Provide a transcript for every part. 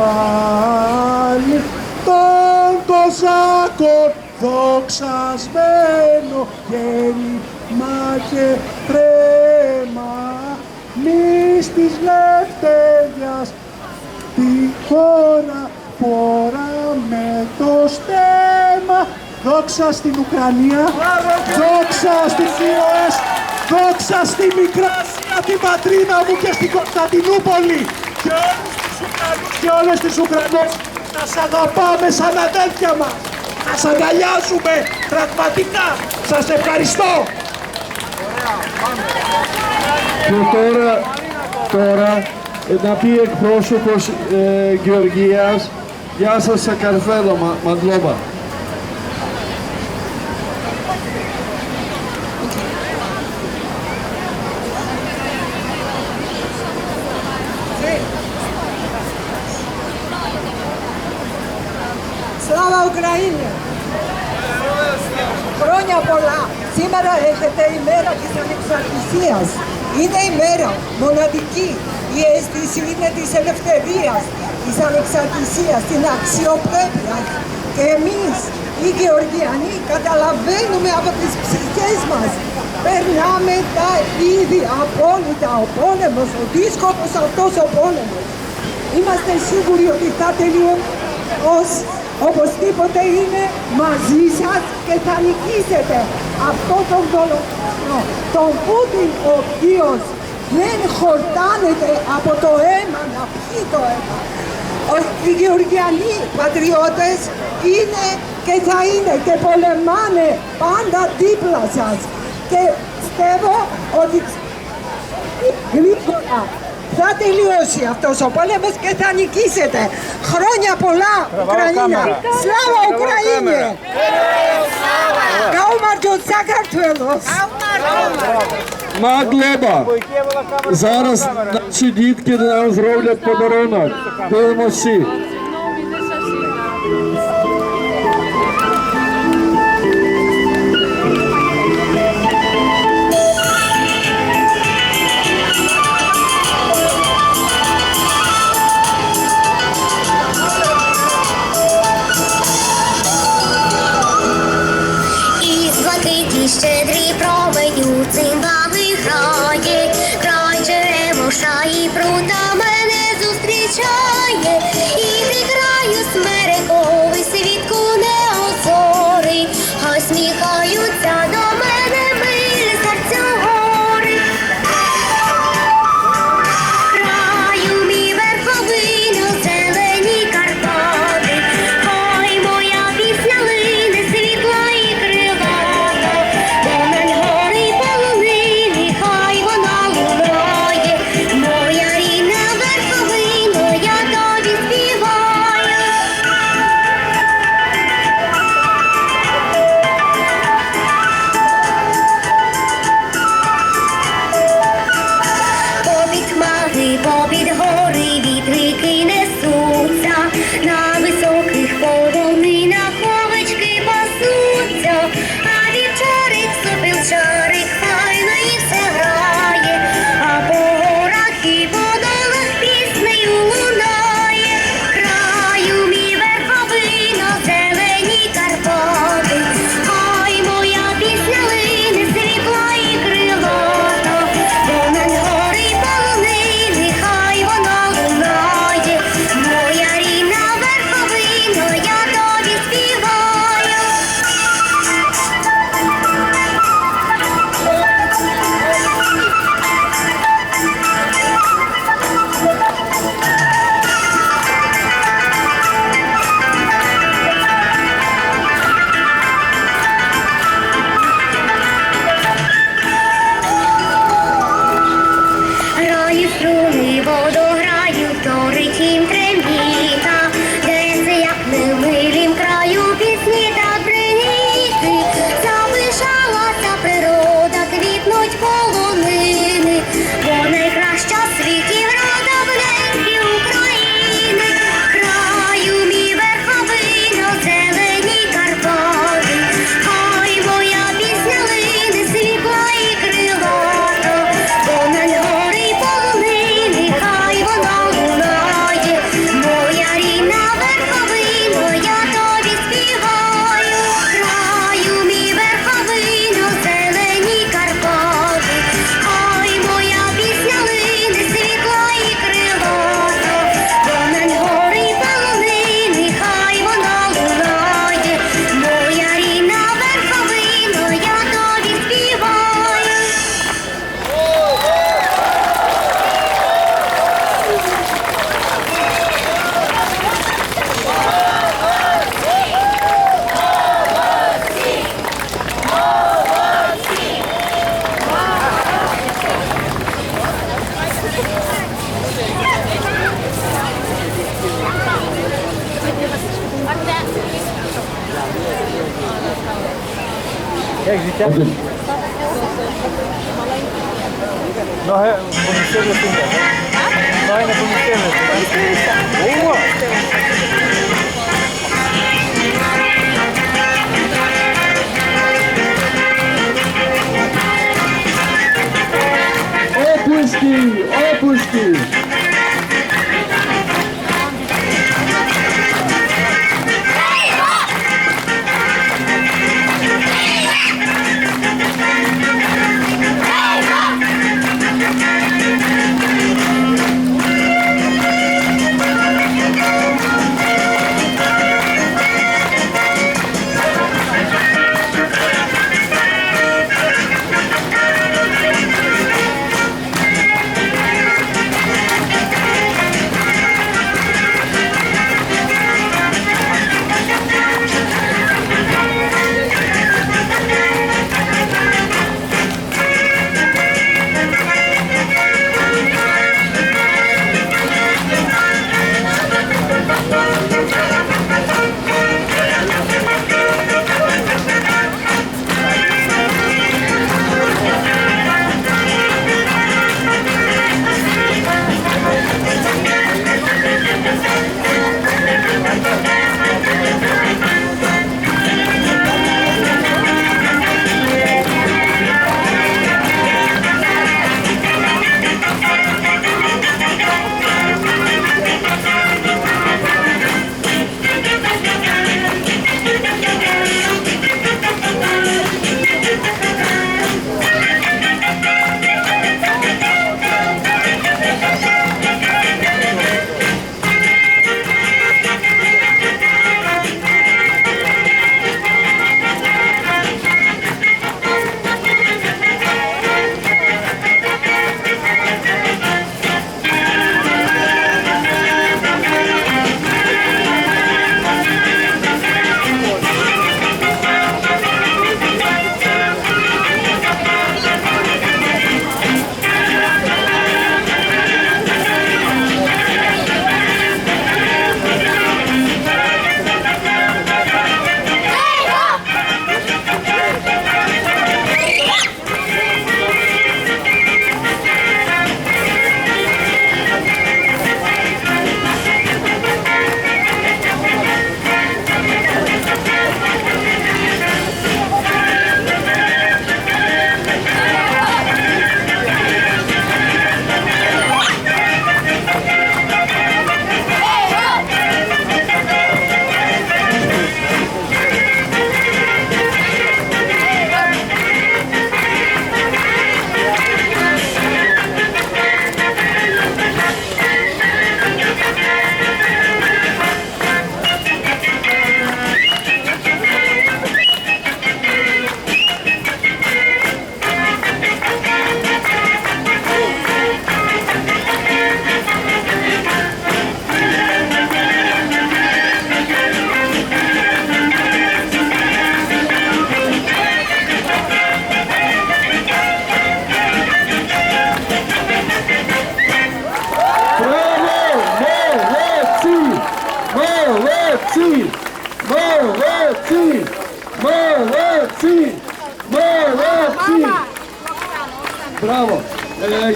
πάλι. Τον Κοζάκο δοξασμένο γέννημα και τρέμα. Μης της λευτέριας τη χώρα φορά με το στέμα. Δόξα στην Ουκρανία δόξα στην ΚΙΟΕΣ δόξα στη Μικρά Ασία την πατρίδα μου και στην Κωνσταντινούπολη. Και όλους τους Ουκρανούς και όλες τις Ουκρανές να σ' αγαπάμε σαν αδέλφια μας. Να σ' αγκαλιάζουμε πραγματικά σας ευχαριστώ. Και τώρα, τώρα ε, να πει εκπρόσωπος ε, Γεωργίας, γεια σας σε Καρφέλο, Μα, Μαντλόμπα. Ουκραίνη. Χρόνια πολλά. Σήμερα έχετε ημέρα της ανεξαρτησίας. Είναι ημέρα μοναδική. Η αίσθηση είναι της ελευθερίας, της ανεξαρτησίας, την αξιοπρέπεια. Και εμείς οι Γεωργιανοί καταλαβαίνουμε από τις ψυχές μας περνάμε τα ίδια απόλυτα, ο πόλεμος, ο δύσκολος αυτός ο πόλεμος. Είμαστε σίγουροι ότι θα τελειώσει οπωσδήποτε είναι μαζί σας και θα νικήσετε αυτό τον δολοφόνο, τον Πούτιν ο οποίος δεν χορτάνεται από το αίμα να πιει το αίμα. Ο- Οι Γεωργιανοί πατριώτες είναι και θα είναι και πολεμάνε πάντα δίπλα σας. Και πιστεύω ότι γρήγορα да τελείωσε αυτός ο πόλεμος και θα νικήσετε. Χρόνια πολλά Ουκρανίνα. Σλάβα Ουκρανίνη. Каумарджо Сакартвелос. Маглеба. Зараз наші да нам зроблять подарунок. Дивимо всі. Nós é conhecemos assim, né? Nós ainda conhecemos. Né? Boa! Opuski! Opuski!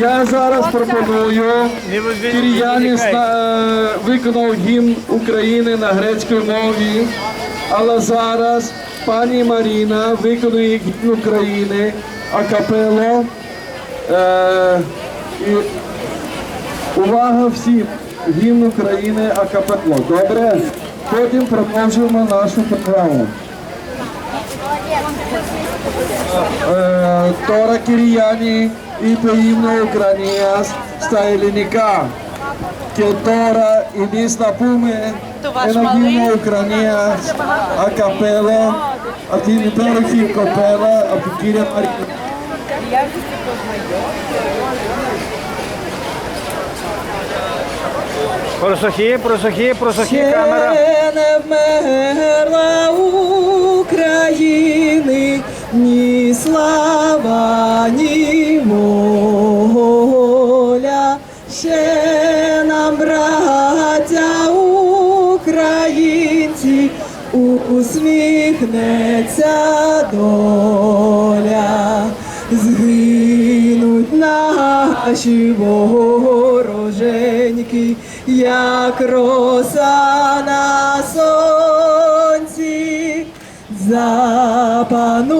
Я зараз пропоную на- е, виконав гімн України на грецькій мові, але зараз пані Маріна виконує гімн України акапело. Е, і Увага всім! Гімн України акапело. Добре? Потім продовжуємо нашу програму. Е, Тора Кирияни είπε ύμνο Ουκρανίας στα ελληνικά. Και τώρα εμείς θα πούμε ένα γύμνο Ουκρανίας ακαπέλα από την υπέροχη κοπέλα, από την κυρία Μαρκή. Προσοχή, προσοχή, προσοχή κάμερα. Σένε μέρα Ουκραγίνη ні слава, ні воля. Ще нам, браття українці, усміхнеться доля, згинуть наші вороженьки, як роса на сонці, запанує ми,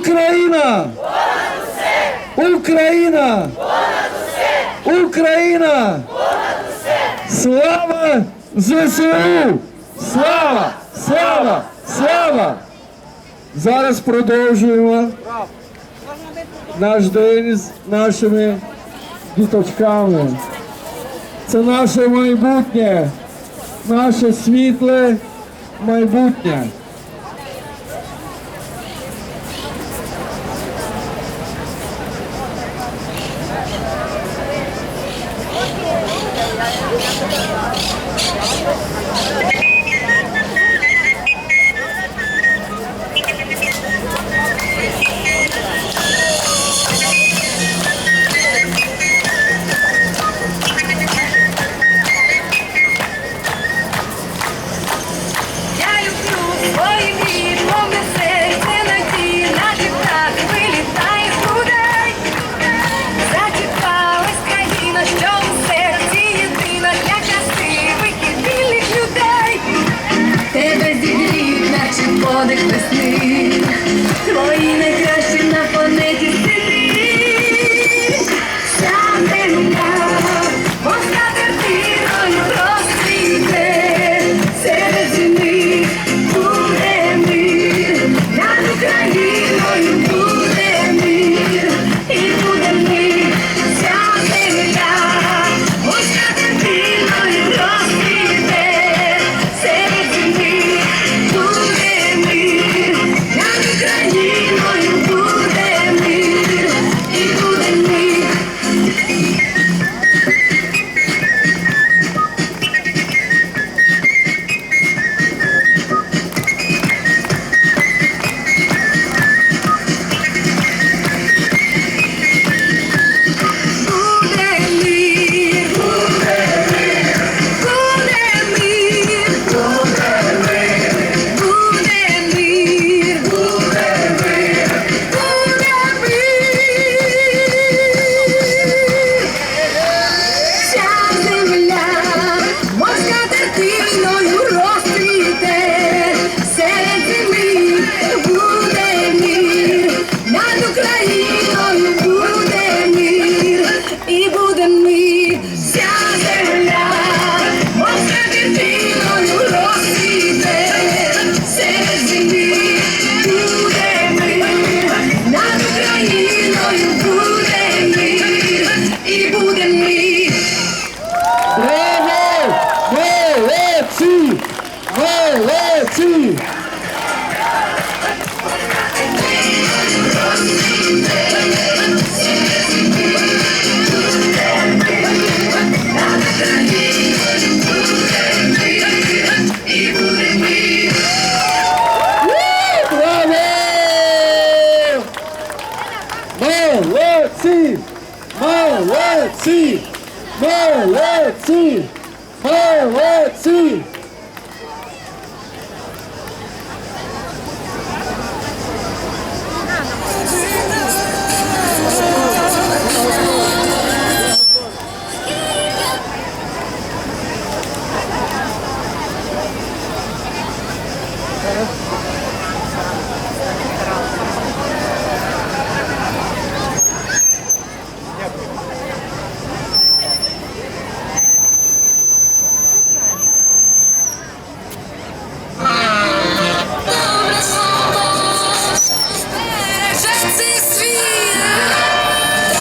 Україна! Україна! Україна! Слава ЗСУ! Слава! Слава! Слава! Зараз продовжуємо наш день з нашими діточками. Це наше майбутнє, наше світле майбутнє. Hoy me